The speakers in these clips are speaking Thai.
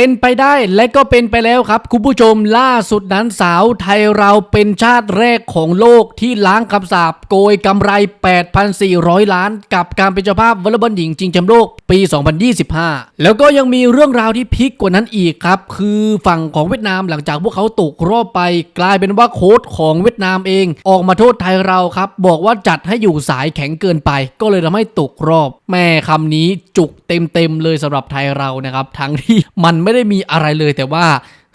เป็นไปได้และก็เป็นไปแล้วครับ คุณผู้ชมล่าสุดนั้นสาวไทยเราเป็นชาติแรกของโลกที่ล้างคำสาปโกยกำไร 8,400 ล้าน กับการเป็นเจ้าภาพวอลเลย์บอลหญิงชิงแชมป์โลกปี 2025 แล้วก็ยังมีเรื่องราวที่พลิกกว่านั้นอีกครับ คือฝั่งของเวียดนามหลังจากพวกเขาตกรอบไป กลายเป็นว่าโค้ชของเวียดนามเอง ออกมาโทษไทยเราครับ บอกว่าจัดให้อยู่สายแข็งเกินไป ก็เลยทำให้ตกรอบ แม่คำนี้จุกเต็มๆเลยสำหรับไทยเรานะครับทั้งที่มันไม่ไม่ได้มีอะไรเลยแต่ว่า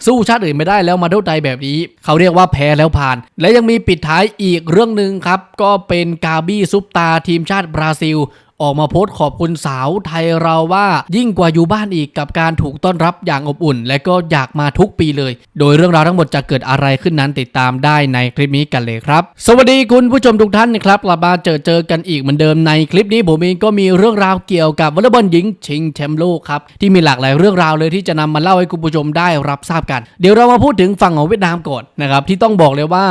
สู้ชาติอื่นไม่ได้แล้วมาเทษไทยแบบนี้ เขาเรียกว่าแพ้แล้วผ่าน และยังมีปิดท้ายอีกเรื่องหนึ่งครับ ก็เป็นกาบี้ซุปตาทีมชาติบราซิล ออกมาโพสต์ขอบคุณสาวไทยเราว่ายิ่งกว่าอยู่บ้านอีกกับการถูกต้อนรับอย่างอบอุ่น และก็อยากมาทุกปีเลย โดยเรื่องราวทั้งหมดจะเกิดอะไรขึ้นนั้นติดตามได้ในคลิปนี้กันเลยครับ สวัสดีคุณผู้ชมทุกท่านนะครับกลับมาเจอเจอกันอีกเหมือนเดิมในคลิปนี้ผมเองก็มีเรื่องราวเกี่ยวกับวอลเลย์บอลหญิงชิงแชมป์โลกครับที่มีหลากหลายเรื่องราวเลยที่จะนำมาเล่าให้คุณผู้ชมได้รับทราบกัน เดี๋ยวเรามาพูดถึงฝั่งของเวียดนามก่อนนะครับที่ต้องบอกเลยว่า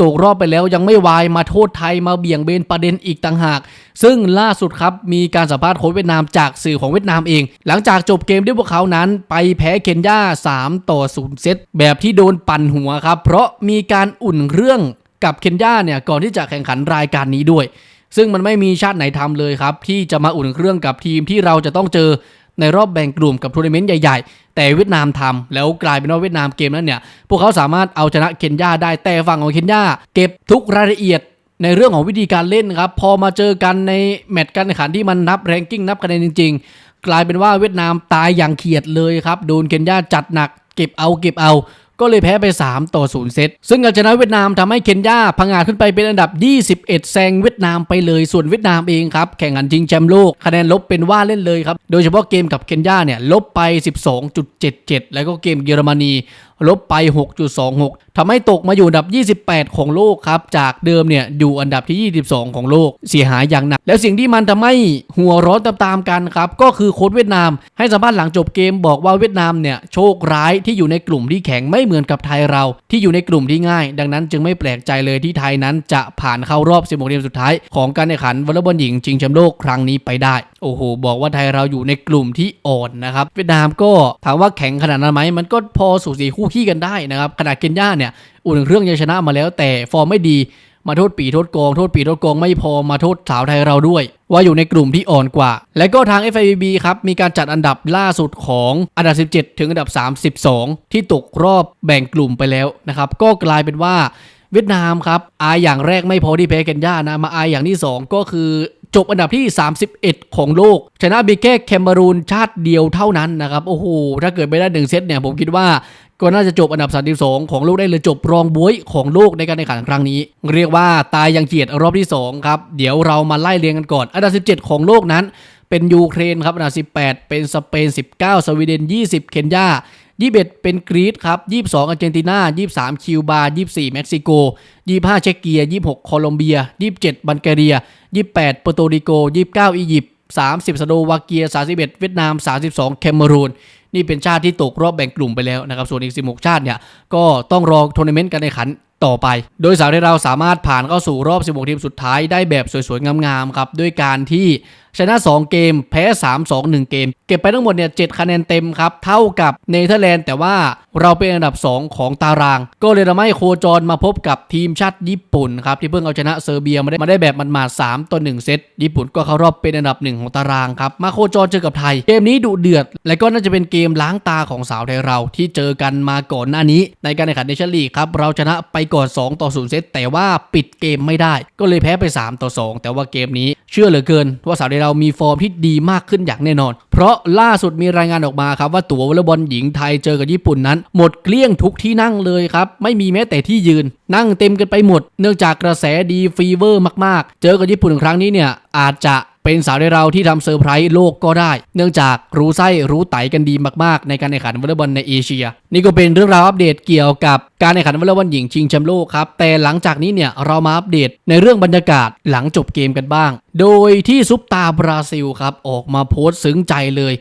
ตกรอบไปแล้วยังไม่วายมาโทษไทยมาเบี่ยงเบนประเด็นอีกต่างหาก ซึ่งล่าสุดครับมีการสัมภาษณ์โค้ชเวียดนามจากสื่อของเวียดนามเอง หลังจากจบเกมด้วยพวกเขานั้น ไปแพ้เคนยา3 ต่อ 0 เซตแบบที่โดนปั่นหัวครับ เพราะมีการอุ่นเครื่องกับเคนยาเนี่ยก่อนที่จะแข่งขันรายการนี้ด้วยซึ่งมันไม่มีชาติไหนทำเลยครับ ที่จะมาอุ่นเครื่องกับทีมที่เราจะต้องเจอ ในรอบแบ่งกลุ่มกับทัวร์นาเมนต์ใหญ่ๆ แต่เวียดนามทำแล้วกลายเป็นว่าเวียดนามเกมนั้นเนี่ย พวกเขาสามารถเอาชนะเคนยาได้แต่ฝั่งของเคนยาเก็บทุกรายละเอียดในเรื่องของวิธีการเล่นครับ พอมาเจอกันในแมตช์การแข่งขันที่มันนับแรงกิ้งนับคะแนนจริง ๆ กลายเป็นว่าเวียดนามตายอย่างเขียดเลยครับโดนเคนยาจัดหนัก เก็บเอาเก็บเอา ก็เลยแพ้ไป 3 ต่อ 0 เซต ซึ่งการชนะเวียดนามทำให้เคนยาพังอาจขึ้นไปเป็นอันดับ 21 แซงเวียดนามไปเลยส่วนเวียดนามเองครับ แข่งขันชิงแชมป์โลกคะแนนลบเป็นว่าเล่นเลยครับ โดยเฉพาะเกมกับเคนยาเนี่ยลบไป 12.77 แล้วก็เกมเยอรมนีลบไป 6.26ทำให้ตกมาอยู่อันดับ 28 ของโลกครับ จากเดิมเนี่ยอยู่อันดับที่ 22 ของโลก เสียหายอย่างหนัก แล้วสิ่งที่มันทำให้หัวร้อนตามๆกันครับ ก็คือโค้ชเวียดนาม ให้สัมภาษณ์หลังจบเกมบอกว่าเวียดนามเนี่ยโชคร้ายที่อยู่ในกลุ่มที่แข็งไม่เหมือนกับไทยเรา ที่อยู่ในกลุ่มที่ง่าย ดังนั้นจึงไม่แปลกใจเลยที่ไทยนั้นจะผ่านเข้ารอบ 16 ทีมสุดท้ายของการแข่งขันวอลเลย์บอลหญิงชิงแชมป์โลกครั้งนี้ไปได้ โอ้โห บอกว่าไทยเราอยู่ในกลุ่มที่อ่อนนะครับ เวียดนามก็ถามว่าแข็งขนาดนั้นไหมมันก็พอสูสีคูขี้กันได้นะครับขนาดเคนยาเนี่ยอุ่นเครื่องยังชนะมาแล้ว แต่ฟอร์มไม่ดีมาโทษปีโทษกองโทษปีโทษกองไม่พอมาโทษสาวไทยเราด้วย ว่าอยู่ในกลุ่มที่อ่อนกว่า และก็ทาง FIVB ครับ มีการจัดอันดับล่าสุดของอันดับ 17 ถึงอันดับ 32 ที่ตกรอบแบ่งกลุ่มไปแล้วนะครับ ก็กลายเป็นว่าเวียดนามครับ อายอย่างแรกไม่พอที่แพ้เคนยานะ มาอายอย่างที่ 2 ก็คือจบอันดับที่ 31 ของโลก ชนะบีแค่แคมเมรูนชาติเดียวเท่านั้นนะครับ โอ้โห ถ้าเกิดไม่ได้หนึ่งเซตเนี่ย ผมคิดว่า ก็น่าจะจบอันดับ32ของโลกได้เลยจบรองบวยของโลกในการแข่งขันครั้งนี้ เรียกว่าตายยังเกียดรอบที่2ครับเดี๋ยวเรามาไล่เรียงกันก่อน อันดับ 17 ของโลกนั้น เป็นยูเครนครับอันดับ 18 เป็นสเปน 19 สวีเดน 20 เคนยา21 เป็นกรีซครับ 22 อาร์เจนตินา23 คิวบา 24 เม็กซิโก 25 เช็กเกีย 26 โคลอมเบีย 27 บัลแกเรีย 28เปโตริโก 29 อียิปต์30 สโลวาเกีย 31 เวียดนาม 32 แคเมรูน นี่เป็นชาติที่ตกรอบแบ่งกลุ่มไปแล้วนะครับ ส่วนอีก 16 ชาติเนี่ยก็ต้องรอทัวร์นาเมนต์การแข่งขันต่อไป โดยสาวไทยเราสามารถผ่านเข้าสู่รอบ 16 ทีมสุดท้ายได้แบบสวยๆ งามๆ ครับ ด้วยการที่ ชนะ 2 เกม แพ้ 3 2 1 เกม เก็บไปทั้งหมดเนี่ย7คะแนนเต็มครับ เท่ากับเนเธอร์แลนด์แต่ว่าเราเป็นอันดับ 2 ของตาราง ก็เลยทำให้โคจรมาพบกับทีมชาติญี่ปุ่นครับ ที่เพิ่งเอาชนะเซอร์เบียมาได้มาได้แบบมันมา3ต่อ1เซตญี่ปุ่นก็เข้ารอบเป็นอันดับ 1 ของตารางครับ มาโคจรเจอกับไทย เกมนี้ดุเดือด และก็น่าจะเป็นเกมล้างตาของสาวไทยเราที่เจอกันมาก่อนหน้านี้ ในการแข่งขันเนชั่นลีกครับเราชนะไปก่อน2ต่อ0เซตแต่ว่าปิดเกมไม่ได้ ก็เลยแพ้ไป3ต่อ2แต่ว่าเกมนี้เชื่อเหลือเกินว่าสาวไทยเรามีฟอร์มที่ดีมากขึ้นอย่างแน่นอน เพราะล่าสุดมีรายงานออกมาครับว่าตั๋ววอลเลย์บอลหญิงไทยเจอกับญี่ปุ่นนั้น หมดเกลี้ยงทุกที่นั่งเลยครับ ไม่มีแม้แต่ที่ยืน นั่งเต็มกันไปหมด เนื่องจากกระแสดีฟีเวอร์มากๆ เจอกับญี่ปุ่นครั้งนี้เนี่ยอาจจะ เป็นสาวในเราที่ทำเซอร์ไพรส์โลกก็ได้ เนื่องจากรู้ไส้รู้ไตกันดีมากๆ ในการแข่งขันวอลเลย์บอลในเอเชีย นี่ก็เป็นเรื่องราวอัปเดตเกี่ยวกับการแข่งขันวอลเลย์บอลหญิงชิงแชมป์โลกครับ แต่หลังจากนี้เนี่ยเรามาอัปเดตในเรื่องบรรยากาศหลังจบเกมกันบ้าง โดยที่ซุปตาบราซิลครับออกมาโพสต์ซึ้งใจเลย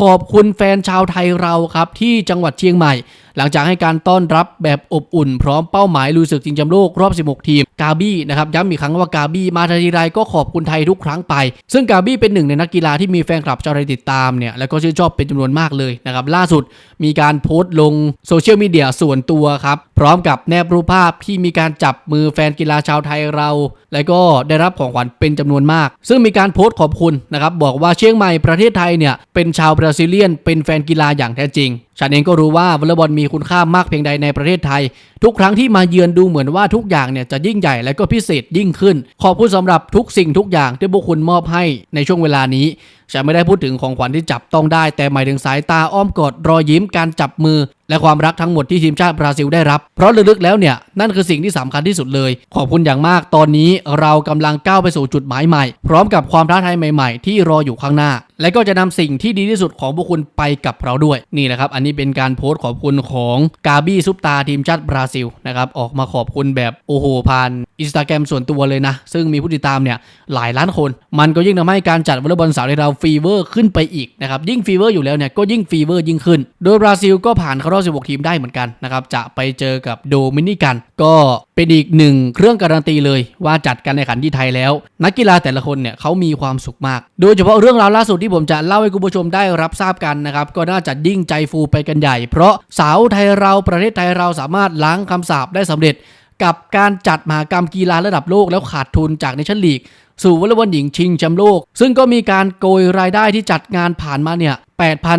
ขอบคุณแฟนชาวไทยเราครับที่จังหวัดเชียงใหม่หลังจากให้การต้อนรับแบบอบอุ่น พร้อมเป้าหมายลุยศึกชิงแชมป์โลกรอบ 16 ทีม กาบี้นะครับย้ำอีกครั้งว่ากาบี้มาทีไรก็ขอบคุณไทยทุกครั้งไป ซึ่งกาบี้เป็นหนึ่งในนักกีฬาที่มีแฟนคลับชาวไทยติดตามเนี่ยแล้วก็ชื่นชอบเป็นจำนวนมากเลยนะครับล่าสุดมีการโพสต์ลงโซเชียลมีเดียส่วนตัวครับพร้อมกับแนบรูปภาพที่มีการจับมือแฟนกีฬาชาวไทยเรา และก็ได้รับของขวัญเป็นจำนวนมาก ซึ่งมีการโพสต์ขอบคุณนะครับบอกว่าเชียงใหม่ประเทศไทยเนี่ยเป็นชาวบราซิเลียนเป็นแฟนกีฬาอย่างแท้จริง ฉันเองก็รู้ว่าวอลเลย์บอลมีคุณค่ามากเพียงใดในประเทศไทย ทุกครั้งที่มาเยือนดูเหมือนว่าทุกอย่างเนี่ยจะยิ่งใหญ่และก็พิเศษยิ่งขึ้น ขอบคุณสำหรับทุกสิ่งทุกอย่างที่พวกคุณมอบให้ในช่วงเวลานี้ ฉันไม่ได้พูดถึงของขวัญที่จับต้องได้ แต่หมายถึงสายตาอ้อมกอดรอยยิ้มการจับมือ และความรักทั้งหมดที่ทีมชาติบราซิลได้รับ เพราะลึกๆแล้วเนี่ย นั่นคือสิ่งที่สำคัญที่สุดเลย ขอบคุณอย่างมากตอนนี้เรากำลังก้าวไปสู่จุดหมายใหม่ พร้อมกับความท้าทายใหม่ๆ ที่รออยู่ข้างหน้า และก็จะนำสิ่งที่ดีที่สุดของพวกคุณไปกับเราด้วยนี่แหละครับอันนี้เป็นการโพสต์ขอบคุณของกาบี้ซุปตาทีมชาติบราซิลนะครับออกมาขอบคุณแบบโอ้โหผ่านอินสตาแกรมส่วนตัวเลยนะซึ่งมีผู้ติดตามเนี่ยหลายล้านคน มันก็ยิ่งทำให้การจัดวอลเลย์บอลสาวในเราฟีเวอร์ขึ้นไปอีกนะครับยิ่งฟีเวอร์อยู่แล้วเนี่ยก็ยิ่งฟีเวอร์ยิ่งขึ้น โดยบราซิลก็ผ่านเข้ารอบ16 ทีมได้เหมือนกันนะครับจะไปเจอกับโดมินิกัน ก็เป็นอีกหนึ่งเครื่องการันตีเลยว่าจัดการแข่งขันที่ไทยแล้ว นักกีฬาแต่ละคนเนี่ยเขามีความสุขมาก โดยเฉพาะเรื่องราวล่าสุดที่ผมจะเล่าให้คุณผู้ชมได้รับทราบกันนะครับก็น่าจะยิ่งใจฟูไปกันใหญ่ เพราะสาวไทยเราประเทศไทยเราสามารถล้างคำสาปได้สำเร็จกับการจัดมหากรรมกีฬาระดับโลกแล้วขาดทุนจากในชั้นลีก สู่วอลเลย์บอลหญิงชิงแชมป์โลก ซึ่งก็มีการโกยรายได้ที่จัดงานผ่านมาเนี่ย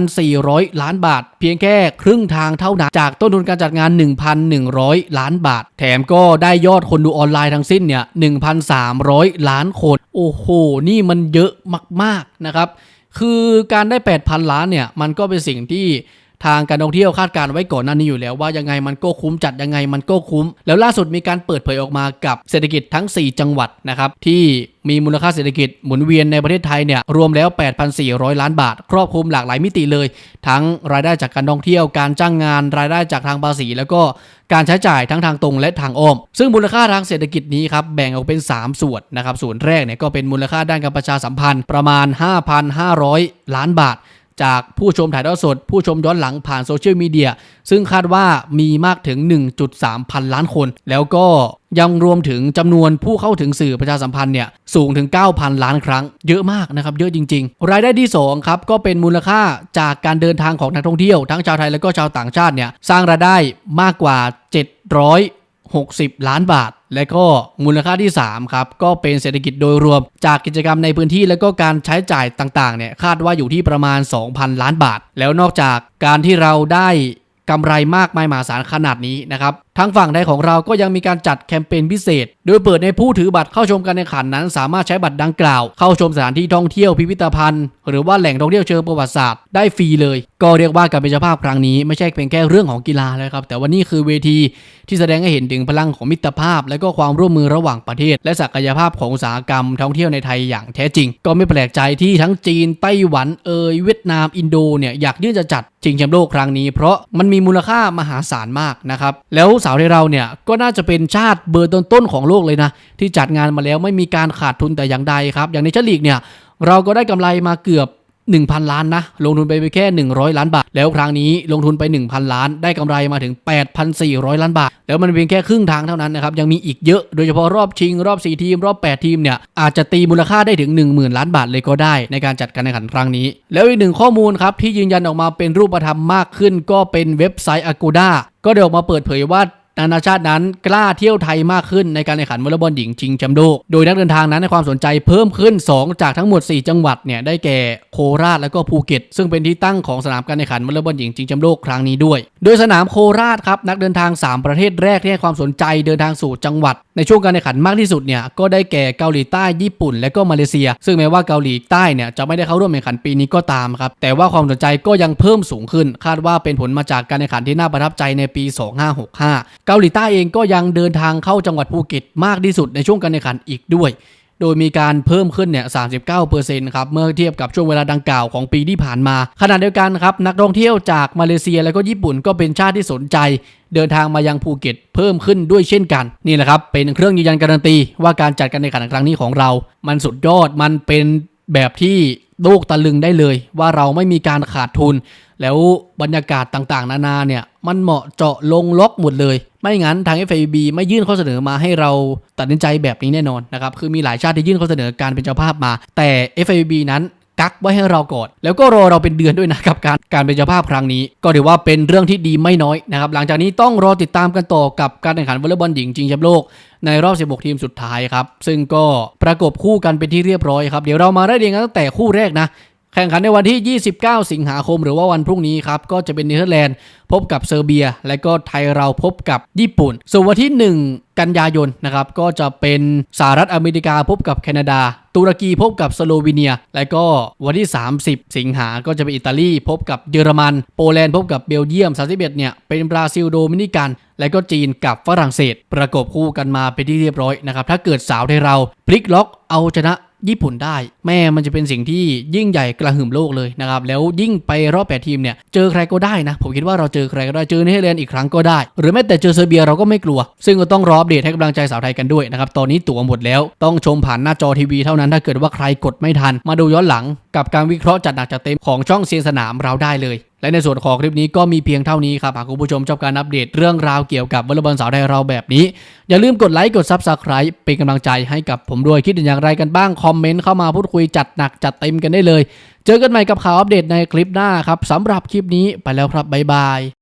8,400 ล้านบาท เพียงแค่ครึ่งทางเท่านั้นจากต้นทุนการจัดงาน 1,100 ล้านบาท แถมก็ได้ยอดคนดูออนไลน์ทั้งสิ้นเนี่ย1,300 ล้านคน โอ้โห นี่มันเยอะมาก ๆ นะครับ คือการได้ 8,000 ล้านเนี่ย มันก็เป็นสิ่งที่ ทางการท่องเที่ยวคาดการไว้ก่อนหน้านี้อยู่แล้วว่ายังไงมันก็คุ้มจัดยังไงมันก็คุ้ม แล้วล่าสุดมีการเปิดเผยออกมากับเศรษฐกิจทั้ง 4 จังหวัดนะครับที่มีมูลค่าเศรษฐกิจหมุนเวียนในประเทศไทยเนี่ยรวมแล้ว 8,400 ล้านบาท ครอบคลุมหลากหลายมิติเลย ทั้งรายได้จากการท่องเที่ยวการจ้างงานรายได้จากทางภาษี แล้วก็การใช้จ่ายทั้งทางตรงและทางอ้อม ซึ่งมูลค่าทางเศรษฐกิจนี้ครับแบ่งออกเป็น 3 ส่วนนะครับส่วนแรกเนี่ยก็เป็นมูลค่าด้านการประชาสัมพันธ์ประมาณ 5,500 ล้านบาท จากผู้ชมถ่ายทอดสด ผู้ชมย้อนหลังผ่านโซเชียลมีเดียซึ่งคาดว่ามีมากถึง 1.3 พันล้านคน แล้วก็ยังรวมถึงจำนวนผู้เข้าถึงสื่อประชาสัมพันธ์เนี่ยสูงถึง 9,000 ล้านครั้ง เยอะมากนะครับ เยอะจริง ๆ รายได้ที่2ครับก็เป็นมูลค่าจากการเดินทางของนักท่องเที่ยว ทั้งชาวไทยและก็ชาวต่างชาติเนี่ยสร้างรายได้มากกว่า 700 60 ล้านบาท และก็มูลค่าที่ 3 ครับ ก็เป็นเศรษฐกิจโดยรวม จากกิจกรรมในพื้นที่และก็การใช้จ่ายต่างๆเนี่ยคาดว่าอยู่ที่ประมาณ 2,000 ล้านบาท แล้วนอกจากการที่เราได้กำไรมากมายมหาศาลขนาดนี้นะครับทางฝั่งใดของเราก็ยังมีการจัดแคมเปญพิเศษ โดยเปิดในผู้ถือบัตรเข้าชมการแข่งขันนั้น สามารถใช้บัตรดังกล่าว เข้าชมสถานที่ท่องเที่ยวพิพิธภัณฑ์ หรือว่าแหล่งท่องเที่ยวเชิงประวัติศาสตร์ได้ฟรีเลย ก็เรียกว่าการเป็นเจ้าภาพครั้งนี้ไม่ใช่เพียงแค่เรื่องของกีฬาแล้วครับ แต่ว่านี่คือเวทีที่แสดงให้เห็นถึงพลังของมิตรภาพ และก็ความร่วมมือระหว่างประเทศ และศักยภาพของอุตสาหกรรมท่องเที่ยวในไทยอย่างแท้จริง ก็ไม่แปลกใจที่ทั้งจีนไต้หวันเอยเวียดนามอินโดเนี่ยอยากยื่นจะจัดชิงแชมป์โลกครั้งนี้ เพราะมันมีมูลค่ามหาศาลมากนะครับแล้วสาวในเราเนี่ยก็น่าจะเป็นชาติเบอร์ต้นๆของโลกเลยนะ ที่จัดงานมาแล้วไม่มีการขาดทุนแต่อย่างใดครับ อย่างในชลีกเนี่ยเราก็ได้กำไรมาเกือบ 1,000 ล้านนะ ลงทุนไปแค่ 100 ล้านบาท แล้วครั้งนี้ลงทุนไป 1,000 ล้าน ได้กำไรมาถึง 8,400 ล้านบาท แล้วมันเพียงแค่ครึ่งทางเท่านั้นนะครับ ยังมีอีกเยอะ โดยเฉพาะรอบชิง รอบ 4 ทีม รอบ 8 ทีมเนี่ย อาจจะตีมูลค่าได้ถึง 10,000 ล้านบาทเลยก็ได้ ในการจัดการแข่งขันครั้งนี้ แล้วอีกหนึ่งข้อมูลครับที่ยืนยันออกมาเป็นรูปธรรมมากขึ้น ก็เป็นเว็บไซต์ Agoda ก็ได้ออกมาเปิดเผยว่า นานาชาตินั้นกล้าเที่ยวไทยมากขึ้นในการแข่งขันวอลเลย์บอลหญิงชิงแชมป์โลก โดยนักเดินทางนั้นในความสนใจเพิ่มขึ้น 2 จากทั้งหมด 4 จังหวัดเนี่ยได้แก่โคราชและก็ภูเก็ต ซึ่งเป็นที่ตั้งของสนามการแข่งขันวอลเลย์บอลหญิงชิงแชมป์โลกครั้งนี้ด้วย โดยสนามโคราชครับนักเดินทาง 3 ประเทศแรกที่ให้ความสนใจเดินทางสู่จังหวัด ในช่วงการแข่งขันมากที่สุดเนี่ยก็ได้แก่เกาหลีใต้ญี่ปุ่น และก็มาเลเซีย ซึ่งแม้ว่าเกาหลีใต้เนี่ยจะไม่ได้เข้าร่วมแข่งขันปีนี้ก็ตามครับแต่ว่าความสนใจก็ยังเพิ่มสูงขึ้น คาดว่าเป็นผลมาจากการแข่งขันที่น่าประทับใจในปี 2565เกาหลีใต้เองก็ยังเดินทางเข้าจังหวัดภูเก็ตมากที่สุดในช่วงการแข่งขันอีกด้วย โดยมีการเพิ่มขึ้นเนี่ย 39%ครับ เมื่อเทียบกับช่วงเวลาดังกล่าวของปีที่ผ่านมา ขณะเดียวกันครับ นักท่องเที่ยวจากมาเลเซียและก็ญี่ปุ่นก็เป็นชาติที่สนใจ เดินทางมายังภูเก็ตเพิ่มขึ้นด้วยเช่นกัน นี่แหละครับ เป็นเครื่องยืนยันการันตีว่าการจัดการแข่งขันครั้งนี้ของเรา มันสุดยอด มันเป็นแบบที่โลกตะลึงได้เลยว่าเราไม่มีการขาดทุน แล้วบรรยากาศต่างๆ นานาเนี่ยมันเหมาะเจาะลงล็อกหมดเลย ไม่งั้นทาง FIB ไม่ยื่นข้อเสนอมาให้เราตัดสินใจแบบนี้แน่นอนนะครับคือมีหลายชาติที่ยื่นข้อเสนอการเป็นเจ้าภาพมา แต่ FIB นั้นกักไว้ให้เราก่อน แล้วก็รอเราเป็นเดือนด้วยนะกับการการเป็นเจ้าภาพครั้งนี้ ก็ถือว่าเป็นเรื่องที่ดีไม่น้อยนะครับ หลังจากนี้ต้องรอติดตามกันต่อกับการแข่งขันวอลเลย์บอลหญิงชิงแชมป์โลกในรอบ 16 ทีมสุดท้ายครับ ซึ่งก็ประกบคู่กันเป็นที่เรียบร้อยครับ เดี๋ยวเรามาได้เรียงกันตั้งแต่คู่แรกนะ แข่งขันในวันที่ 29 สิงหาคม หรือว่าวันพรุ่งนี้ครับ ก็จะเป็นเนเธอร์แลนด์พบกับเซอร์เบีย และก็ไทยเราพบกับญี่ปุ่น ส่วนวันที่ 1 กันยายนนะครับ ก็จะเป็นสหรัฐอเมริกาพบกับแคนาดา ตุรกีพบกับสโลวีเนีย และก็วันที่ 30 สิงหาก็จะเป็นอิตาลีพบกับเยอรมัน โปแลนด์พบกับเบลเยียม31เนี่ยเป็นบราซิลโดมินิกัน และก็จีนกับฝรั่งเศส ประกบคู่กันมาเป็นที่เรียบร้อยนะครับถ้าเกิดสาวไทยเราพลิกล็อกเอาชนะ ญี่ปุ่นได้ แม่มันจะเป็นสิ่งที่ยิ่งใหญ่กระหึ่มโลกเลยนะครับแล้วยิ่งไปรอบ8ทีมเนี่ยเจอใครก็ได้นะ ผมคิดว่าเราเจอใครก็ได้เจอเนเธอร์แลนด์อีกครั้งก็ได้ หรือแม้แต่เจอเซอร์เบียเราก็ไม่กลัว ซึ่งก็ต้องรออัปเดตให้กำลังใจสาวไทยกันด้วยนะครับตอนนี้ตั๋วหมดแล้วต้องชมผ่านหน้าจอทีวีเท่านั้นถ้าเกิดว่าใครกดไม่ทัน มาดูย้อนหลังกับการวิเคราะห์จัดหนักจัดเต็มของช่องเซียนสนามเราได้เลย และในส่วนของคลิปนี้ก็มีเพียงเท่านี้ครับหากคุณผู้ชมชอบการอัปเดตเรื่องราวเกี่ยวกับวอลเลย์บอลสาวไทยเราแบบนี้ อย่าลืมกดไลค์กดซับสไครป์เป็นกำลังใจให้กับผมด้วยคิดอย่างไรกันบ้าง คอมเมนต์เข้ามาพูดคุยจัดหนักจัดเต็มกันได้เลย เจอกันใหม่กับข่าวอัปเดตในคลิปหน้าครับสำหรับคลิปนี้ไปแล้วครับบ๊ายบาย